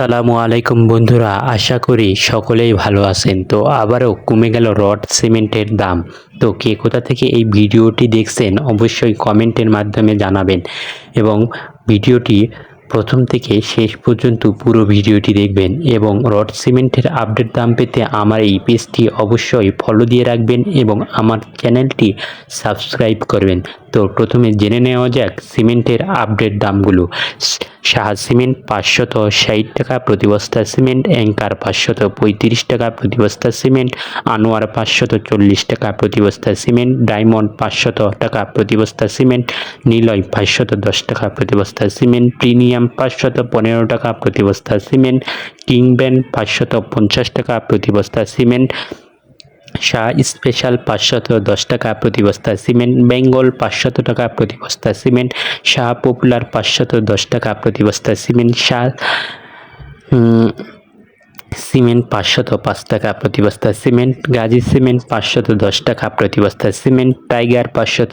আসসালামু আলাইকুম বন্ধুরা, আশা করি সকলেই ভালো আছেন। তো আবারও কমে গেল রড সিমেন্টের দাম। তো কে কোথা থেকে এই ভিডিওটি দেখছেন অবশ্যই কমেন্টের মাধ্যমে জানাবেন এবং ভিডিওটি প্রথম থেকে শেষ পর্যন্ত পুরো ভিডিওটি দেখবেন এবং রড সিমেন্টের আপডেট দাম পেতে আমার এই পেজটি অবশ্যই ফলো দিয়ে রাখবেন এবং আমার চ্যানেলটি সাবস্ক্রাইব করবেন। তো প্রথমে জেনে নেওয়া যাক সিমেন্টের আপডেট দামগুলো। সাহা সিমেন্ট পাঁচশত ষাট টাকা প্রতি বস্তা সিমেন্ট, অ্যাঙ্কার পাঁচশত পঁয়ত্রিশ টাকা প্রতি বস্তা সিমেন্ট, আনোয়ার পাঁচশত চল্লিশ টাকা প্রতি বস্তা সিমেন্ট, ডায়মন্ড পাঁচশত টাকা প্রতি বস্তা সিমেন্ট, নিলয় পাঁচশত দশ টাকা প্রতি বস্তা সিমেন্ট, প্রিমিয়াম পাঁচশত পনেরো টাকা প্রতি বস্তা সিমেন্ট, কিংব্যান পাঁচশত পঞ্চাশ টাকা প্রতি বস্তা সিমেন্ট শাহ স্পেশাল পাঁচশত দশ টাকা প্রতি বস্তা সিমেন্ট, বেঙ্গল পাঁচশত টাকা প্রতি বস্তা সিমেন্ট, শাহ পপুলার পাঁচশত দশ টাকা প্রতি বস্তা সিমেন্ট, শাহ সিমেন্ট পাঁচশত পাঁচ টাকা প্রতি বস্তা সিমেন্ট, গাজী সিমেন্ট পাঁচশত দশ টাকা প্রতি বস্তা সিমেন্ট, টাইগার পাঁচশত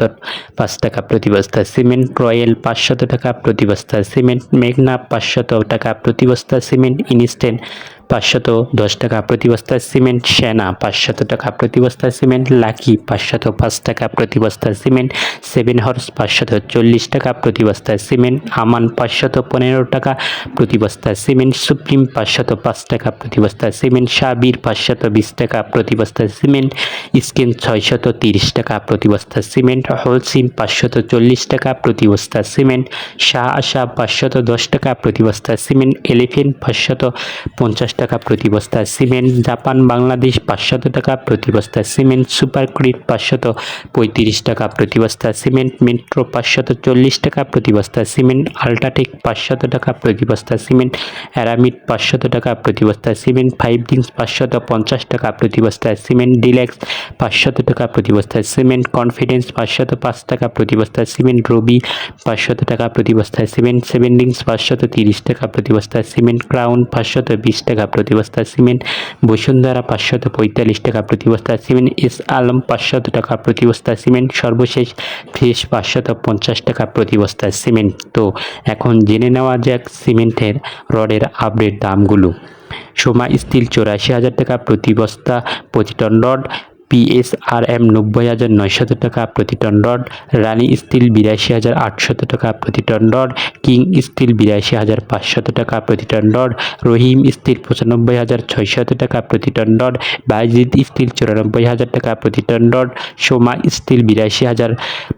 পাঁচ টাকা প্রতি বস্তা সিমেন্ট, রয়্যাল পাঁচশত টাকা প্রতি বস্তা সিমেন্ট, মেঘনা পাঁচশত টাকা প্রতি বস্তা সিমেন্ট, ইনস্ট্যান্ট পাঁচশত দশ টাকা প্রতি বস্তা সিমেন্ট সেনা পাঁচশত টাকা প্রতি বস্তা সিমেন্ট লাকি পাঁচশত পাঁচ টাকা প্রতি বস্তা সিমেন্ট সেভেন হর্স পাঁচশত চল্লিশ টাকা প্রতি বস্তা সিমেন্ট আমান পাঁচশত পনেরো টাকা প্রতি বস্তা সিমেন্ট সুপ্রিম পাঁচশত পাঁচ টাকা প্রতি বস্তা সিমেন্ট সাবির পাঁচশত বিশ টাকা প্রতি বস্তা সিমেন্ট স্কিন ছয়শত তিরিশ টাকা প্রতি বস্তা সিমেন্ট হোলসিম পাঁচশত চল্লিশ টাকা প্রতি বস্তা সিমেন্ট শাহ আশা পাঁচশত দশ টাকা প্রতি বস্তা সিমেন্ট এলিফেন্ট পাঁচশত পঞ্চাশ টাকা প্রতি বস্তা সিমেন্ট জাপান বাংলাদেশ পাঁচশত টাকা প্রতি বস্তা সিমেন্ট সুপার ক্রিট পাঁচশত পঁয়ত্রিশ টাকা প্রতি বস্তা সিমেন্ট মেট্রো পাঁচশত চল্লিশ টাকা প্রতি বস্তা সিমেন্ট আল্ট্রাটেক পাঁচশত টাকা প্রতি বস্তা সিমেন্ট অ্যারামিড পাঁচশত টাকা প্রতি বস্তা সিমেন্ট ফাইভ ডিংস পাঁচশত পঞ্চাশ টাকা প্রতি বস্তা সিমেন্ট ডিলেক্স পাঁচশত টাকা প্রতি বস্তা সিমেন্ট কনফিডেন্স পাঁচশত পাঁচ টাকা প্রতি বস্তা সিমেন্ট রবি পাঁচশত টাকা প্রতি বস্তা সিমেন্ট সেভেন ডিংস পাঁচশত তিরিশ টাকা প্রতি বস্তা সিমেন্ট ক্রাউন পাঁচশত বিশ টাকা প্রতি বস্তা সিমেন্ট। বসুন্ধরা পাঁচশত পঁয়তাল্লিশ টাকা প্রতি বস্তা সিমেন্ট। এস আলম পাঁচশত টাকা প্রতি বস্তা সিমেন্ট। সর্বশেষ ফ্রেশ পাঁচশত পঞ্চাশ টাকা প্রতি বস্তা সিমেন্ট। তো এখন জেনে নেওয়া যাক সিমেন্টের রডের আপডেট দামগুলো। সোমা স্টিল চৌরাশি হাজার টাকা প্রতি বস্তা প্রতি টন রড পিএসআরএম নব্বই হাজার নয়শত টাকা প্রতি টন রড রানী স্টিল বিরাশি হাজার আটশত টাকা প্রতি টন রড, কিং স্টিল বিরাশি হাজার পাঁচশত টাকা প্রতি টন রড, রহিম স্টিল পঁচানব্বই হাজার ছয়শত টাকা প্রতি টন রড বাইজিদ স্টিল চুরানব্বই হাজার টাকা প্রতি টন রড, সোমা স্টিল বিরাশি হাজার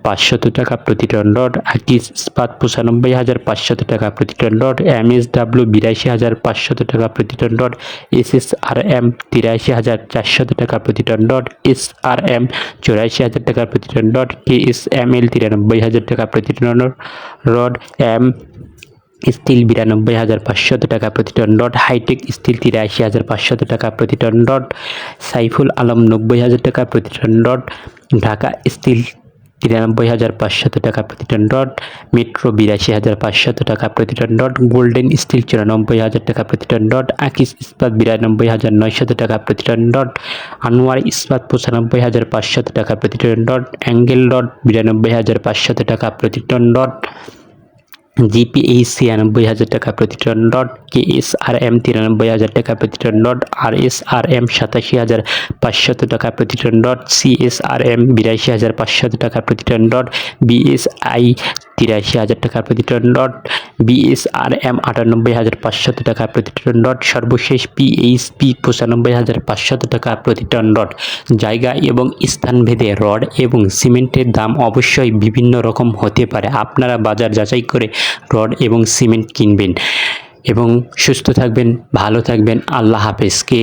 পাঁচশত টাকা প্রতি টন রড, আকিস ইস্পাত পঁচানব্বই হাজার পাঁচশত টাকা প্রতি ton rod M S W বিরাশি হাজার পাঁচশত টাকা প্রতি ton rod S S R M তিরাশি হাজার চারশত টাকা প্রতি ton rod S R M চৌরাশি হাজার টাকা প্রতি ton rod K S M L তিরানব্বই হাজার টাকা প্রতি টন রড এম স্টিল বিরানব্বই হাজার পাঁচশত টাকা প্রতি টন ডট হাইটেক স্টিল তিরাশি হাজার পাঁচশত টাকা প্রতি টন ডট সাইফুল আলম নব্বই হাজার টাকা প্রতি টন ডট ঢাকা স্টিল তিরানব্বই হাজার পাঁচশত টাকা প্রতি টন রড, মেট্রো বিরাশি হাজার পাঁচশত টাকা প্রতি টন রড, গোল্ডেন স্টিল চুরানব্বই হাজার টাকা প্রতি টন রড, আকিস ইস্পাত বিরানব্বই হাজার নয়শত টাকা প্রতি টন রড, আনোয়ার ইস্পাত পঁচানব্বই হাজার পাঁচশত টাকা প্রতি টন রড, অ্যাঙ্গেল রড বিরানব্বই হাজার পাঁচশত টাকা প্রতি টন রড জিপিএইচ ছিয়ানব্বই হাজার টাকা প্রতি ton dot K S R M তিরানব্বই হাজার টাকা প্রতি ton dot R S R M সাতাশি হাজার পাঁচশত টাকা প্রতি ton dot C S R M বিরাশি হাজার পাঁচশত টাকা প্রতি টন ডট বিএসআই তিরাশি হাজার টাকা প্রতি টন রড বিএসআর এম আটানব্বই হাজার পাঁচশত টাকা প্রতি টন রড সর্বশেষ পিএইচপি পঁচানব্বই হাজার পাঁচশত টাকা প্রতি টন রড জায়গা এবং স্থানভেদে রড এবং সিমেন্টের দাম অবশ্যই বিভিন্ন রকম হতে পারে। আপনারা বাজার যাচাই করে রড এবং সিমেন্ট কিনবেন। এবং সুস্থ থাকবেন, ভালো থাকবেন। আল্লাহ হাফেজকে